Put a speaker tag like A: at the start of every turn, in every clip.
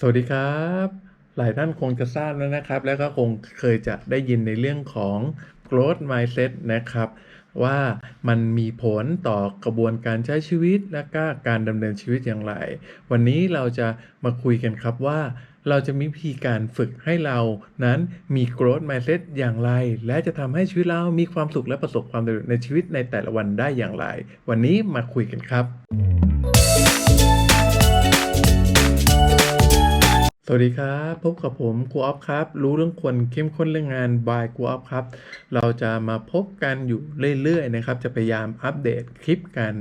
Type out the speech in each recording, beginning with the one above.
A: สวัสดีครับ หลายท่านคงจะทราบแล้วนะครับ แล้วก็คงเคยจะได้ยินในเรื่องของ growth mindset นะครับ ว่ามันมีผลต่อกระบวนการใช้ชีวิตและก็การดำเนินชีวิตอย่างไร วันนี้เราจะมาคุยกันครับว่า เราจะมีวิธีการฝึกให้เรานั้นมี growth mindset อย่างไร และจะทำให้ชีวิตเรามีความสุขและประสบความสำเร็จในชีวิตในแต่ละวันได้อย่างไร วันนี้มาคุยกันครับ สวัสดีครับพบกับผมครูออฟครับ รู้เรื่องคนเข้มข้นเรื่องงานบายครูออฟครับ เราจะมาพบกันอยู่เรื่อยๆนะครับ จะพยายามอัปเดตคลิปกัน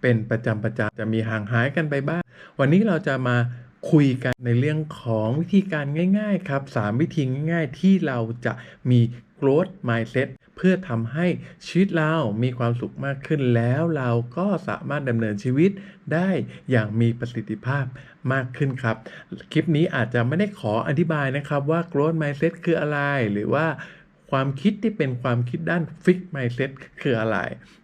A: เป็นประจำประจำจะมีห่างหายกันไปบ้าง วันนี้เราจะมาคุยกันในเรื่องของวิธีการง่าย ๆ ครับ 3 วิธีง่าย ๆ ที่เราจะมี growth mindset พื่อทำให้ชีวิตเรามีความสุขมากขึ้นแล้วเราก็สามารถดำเนินชีวิตได้อย่างมีประสิทธิภาพมากขึ้นครับ คลิปนี้อาจจะไม่ได้ขออธิบายนะครับว่า growth mindset คืออะไรหรือว่า ความคิดที่เป็นความคิดด้าน fixed mindset คืออะไร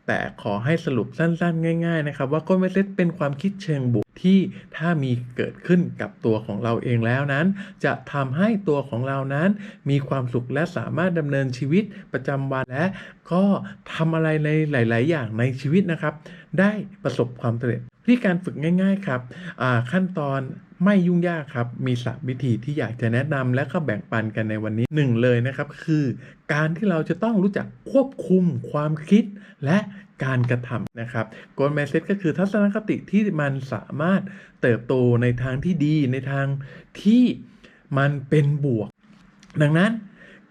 A: แต่ขอให้สรุปสั้นๆ ง่ายๆนะครับว่า growth mindset เป็นความคิดเชิงบวกที่ถ้ามีเกิดขึ้นกับตัวของเราเองแล้วนั้น จะทำให้ตัวของเรานั้น มีความสุขและสามารถดำเนินชีวิตประจำวันและก็ทำอะไรในหลาย ๆ อย่างในชีวิตนะครับ ได้ประสบความสำเร็จวิธีการฝึกง่าย ๆ ครับขั้นตอน ไม่ยุ่งยากครับ มีสามวิธีที่อยากจะแนะนำและก็แบ่งปันกันในวันนี้หนึ่งเลยนะครับ คือการที่เราจะต้องรู้จักควบคุมความคิดและการกระทำนะครับโกลแมเซตก็คือทัศนคติที่มันสามารถเติบโตในทางที่ดีในทางที่มันเป็นบวก ดังนั้น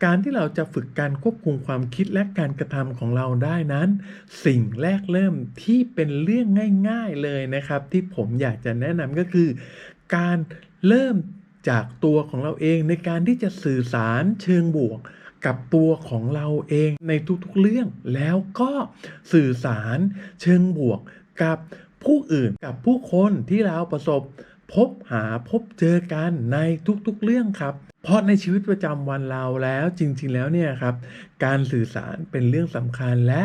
A: การที่เราจะฝึกการควบคุมความคิดและการกระทำของเราได้นั้น สิ่งแรกเริ่มที่เป็นเรื่องง่าย ๆเลยนะครับ ที่ผมอยากจะแนะนำก็คือ การเริ่มจากตัวของเราเองในการที่จะสื่อสารเชิงบวก กับตัวของเราเองในทุกๆเรื่อง แล้วก็สื่อสารเชิงบวกกับผู้อื่นกับผู้คนที่เราประสบ พบหาพบเจอกันในทุกๆเรื่องครับ เพราะในชีวิตประจำวันเราแล้วจริง ๆ แล้วเนี่ยครับ การสื่อสารเป็นเรื่องสำคัญและ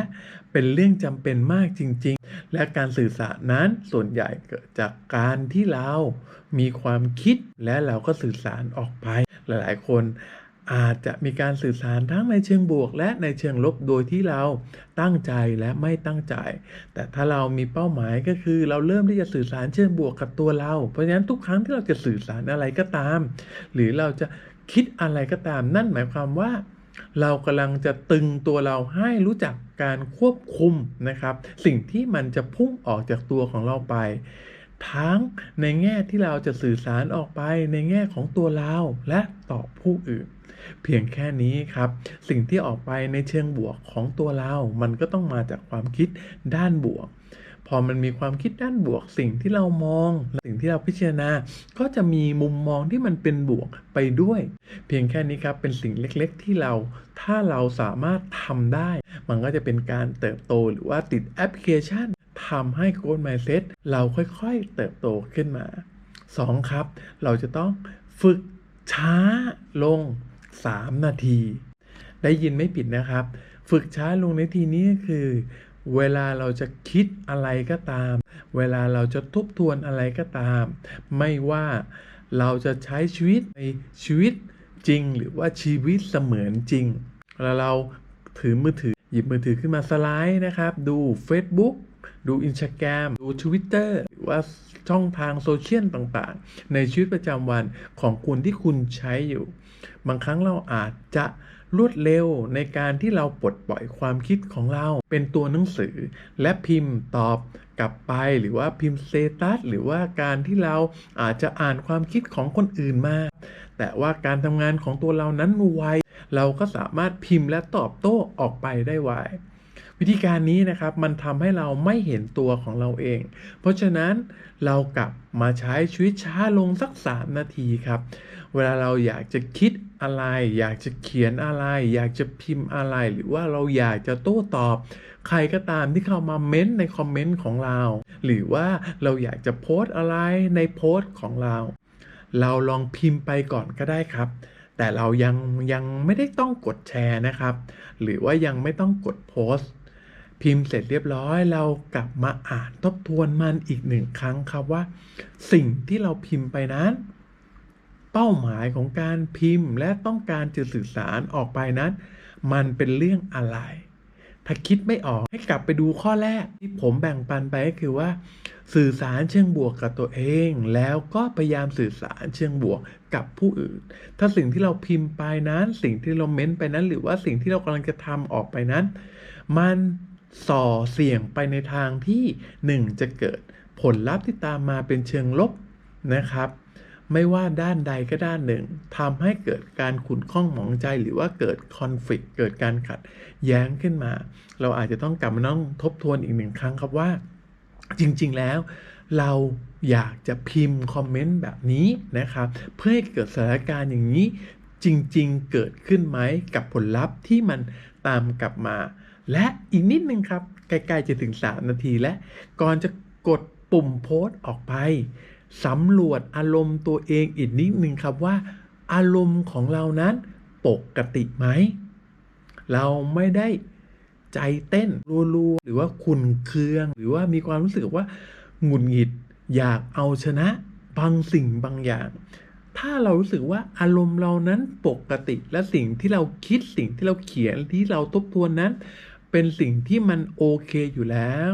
A: เป็นเรื่องจำเป็นมากจริงๆ และการสื่อสารนั้นส่วนใหญ่เกิดจากการที่เรามีความคิดและเราก็สื่อสารออกไป หลายๆ คนอาจจะมีการสื่อสารทั้งในเชิงบวก และในเชิงลบโดยที่เราตั้งใจและไม่ตั้งใจ แต่ถ้าเรามีเป้าหมายก็คือเราเริ่มที่จะสื่อสารเชิงบวกกับตัวเรา เพราะฉะนั้นทุกครั้งที่เราจะสื่อสารอะไรก็ตาม หรือเราจะคิดอะไรก็ตาม นั่นหมายความว่า เรากำลังจะตึงตัวเราให้รู้จักการควบคุมนะครับ สิ่งที่มันจะพุ่งออกจากตัวของเราไป ทั้งในแง่ที่เราจะสื่อสารออกไปในแง่ของตัวเราและต่อผู้อื่น เพียงแค่นี้ครับ สิ่งที่ออกไปในเชิงบวกของตัวเรา มันก็ต้องมาจากความคิดด้านบวก พอมันมีความคิดด้านบวกสิ่งที่เรามอง สิ่งที่เราพิจารณา ก็จะมีมุมมองที่มันเป็นบวกไปด้วย เพียงแค่นี้ครับเป็นสิ่งเล็กๆ ที่เรา ถ้าเราสามารถทำได้ มันก็จะเป็นการเติบโตหรือว่าติดแอปพลิเคชันทำให้ Growth Mindset เราค่อยๆ เติบโตขึ้นมา 2. ครับ เราจะต้องฝึกช้าลง 3 นาที ได้ยินไม่ผิดนะครับ ฝึกช้าลงในทีนี้คือ เวลาเราจะคิดอะไรก็ตาม เวลาเราจะทบทวนอะไรก็ตาม ไม่ว่าเราจะใช้ชีวิตในชีวิตจริง หรือว่าชีวิตเสมือนจริงเวลาเราถือมือถือหยิบมือถือขึ้นมาสไลด์นะครับ ดู Facebook ดู Instagram ดู Twitter หรือว่าช่องทางโซเชียลต่างๆ ในชีวิตประจำวันของคุณที่คุณใช้อยู่ บางครั้งเราอาจจะ รวดเร็วในการที่เราปลดปล่อยความคิดของเราเป็นตัวหนังสือ และพิมพ์ตอบกลับไปหรือว่าพิมพ์สเตตัสหรือว่าการที่เราอาจจะอ่านความคิดของคนอื่นมา แต่ว่าการทำงานของตัวเรานั้นไวเราก็สามารถพิมพ์และตอบโต้ออกไปได้ไววิธีการนี้นะครับมันทำให้เราไม่เห็นตัวของเราเอง เพราะฉะนั้นเรากลับมาใช้ชีวิตช้าลงสัก 3 นาทีครับ เวลาเราอยากจะคิด อะไร อยากจะเขียนอะไร อยากจะพิมพ์อะไร หรือว่าเราอยากจะโต้ตอบ ใครก็ตามที่เข้ามาเม้นต์ในคอมเมนต์ของเรา หรือว่าเราอยากจะโพสอะไรในโพสต์ของเรา เราลองพิมพ์ไปก่อนก็ได้ครับ แต่เรายังยังไม่ได้ต้องกดแชร์นะครับ หรือว่ายังไม่ต้องกดโพสต์พิมพ์เสร็จเรียบร้อยเรากลับมาอ่านทบทวนมันอีกหนึ่งครั้งครับว่า สิ่งที่เราพิมพ์ไปนั้น เป้าหมายของการพิมพ์และต้องการจะสื่อสารออกไปนั้น มันเป็นเรื่องอะไร ถ้าคิดไม่ออกให้กลับไปดูข้อแรกที่ผมแบ่งปันไปก็คือว่า สื่อสารเชิงบวกกับตัวเอง แล้วก็พยายามสื่อสารเชิงบวกกับผู้อื่น ถ้าสิ่งที่เราพิมพ์ไปนั้น สิ่งที่เราเม้นไปนั้น หรือว่าสิ่งที่เรากำลังจะทำออกไปนั้น มันส่อเสี่ยงไปในทางที่หนึ่งจะเกิดผลลัพธ์ที่ตามมาเป็นเชิงลบนะครับ ไม่ว่าด้านใดก็ด้านหนึ่งทำให้เกิดการขุ่นข้องหมองใจหรือว่าเกิดคอนฟ lict เกิดการขัดแย้งขึ้นมา เราอาจจะต้องกลับมานั่งทบทวนอีกหนึ่งครั้งครับว่า จริง ๆ แล้ว เราอยากจะพิมพ์คอมเมนต์แบบนี้นะครับ เพื่อให้เกิดสถานการณ์อย่างนี้ จริง ๆ เกิดขึ้นไหมกับผลลัพธ์ที่มันตามกลับมา และอีกนิดนึงครับใกล้ๆจะถึง 3 นาทีและก่อนจะกดปุ่มโพสต์ออกไป สำรวจอารมณ์ตัวเองอีกนิดนึงครับว่า อารมณ์ของเรานั้นปกติไหม เราไม่ได้ใจเต้นรัวๆหรือว่าขุนเคือง หรือว่ามีความรู้สึกว่าหงุดหงิดอยากเอาชนะบางสิ่งบางอย่าง ถ้าเรารู้สึกว่าอารมณ์เรานั้นปกติและสิ่งที่เราคิดสิ่งที่เราเขียนที่เราทบทวนนั้น เป็นสิ่งที่มันโอเคอยู่แล้ว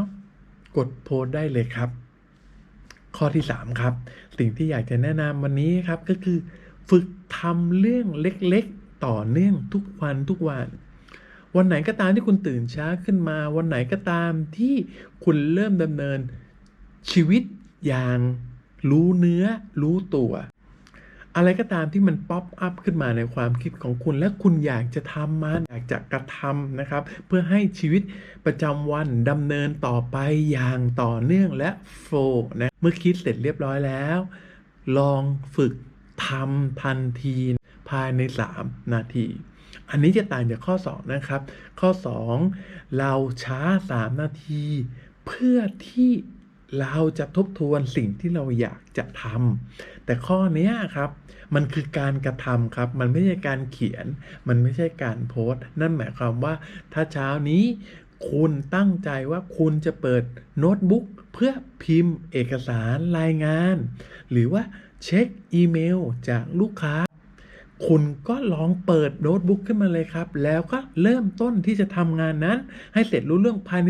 A: กดโพสได้เลยครับ ข้อที่ 3 ครับ สิ่งที่อยากจะแนะนำวันนี้ครับก็คือ ฝึกทำเรื่องเล็กๆ ต่อเนื่องทุกวันทุกวัน วันไหนก็ตามที่คุณตื่นช้าขึ้นมา วันไหนก็ตามที่คุณเริ่มดำเนินชีวิตอย่างรู้เนื้อรู้ตัว อะไรก็ตามที่มันป๊อปอัพขึ้นมาในความคิดของคุณ และคุณอยากจะทำมันอยากจะกระทำนะครับ เพื่อให้ชีวิตประจำวันดำเนินต่อไปอย่างต่อเนื่องและโฟนะเมื่อคิดเสร็จเรียบร้อยแล้ว ลองฝึกทำทันทีภายใน 3 นาที อันนี้จะต่างจากข้อ 2 นะครับ ข้อ 2 เราช้า 3 นาที เพื่อที่ เราจะทบทวนสิ่งที่เราอยากจะทำแต่ข้อนี้ครับ มันคือการกระทำครับ มันไม่ใช่การเขียน มันไม่ใช่การโพสต์ นั่นหมายความว่าถ้าเช้านี้คุณตั้งใจว่าคุณจะเปิดโน้ตบุ๊กเพื่อพิมพ์เอกสารรายงาน หรือว่าเช็คอีเมลจากลูกค้า คุณก็ลองเปิดโน้ตบุ๊กขึ้นมาเลยครับ แล้วก็เริ่มต้นที่จะทำงานนั้น ให้เสร็จรู้เรื่องภายใน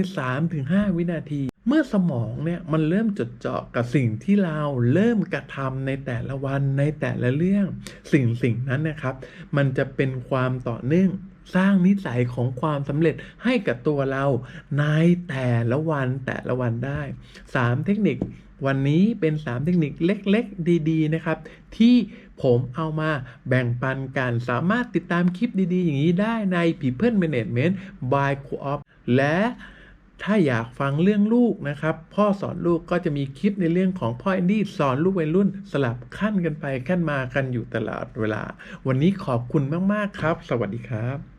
A: 3-5 วินาที เมื่อสมองเนี่ยมันเริ่มจดจ่อกับสิ่งที่เราเริ่มกระทำในแต่ละวันในแต่ละเรื่อง สิ่งสิ่งนั้นนะครับ มันจะเป็นความต่อเนื่องสร้างนิสัยของความสำเร็จให้กับตัวเราในแต่ละวันแต่ละวันได้ 3 เทคนิควันนี้เป็น 3 เทคนิคเล็กๆ ดีๆ นะครับ ที่ผมเอามาแบ่งปันกันสามารถติดตามคลิปดีๆ อย่างนี้ได้ใน People Management by Co-op และ ถ้าอยากฟังเรื่องลูกนะครับ พ่อสอนลูกก็จะมีคลิปในเรื่องของพ่อแอนดี้สอนลูกวัยรุ่นสลับขั้นกันไปขั้นมากันอยู่ตลอดเวลา วันนี้ขอบคุณมาก ๆ ครับ สวัสดีครับ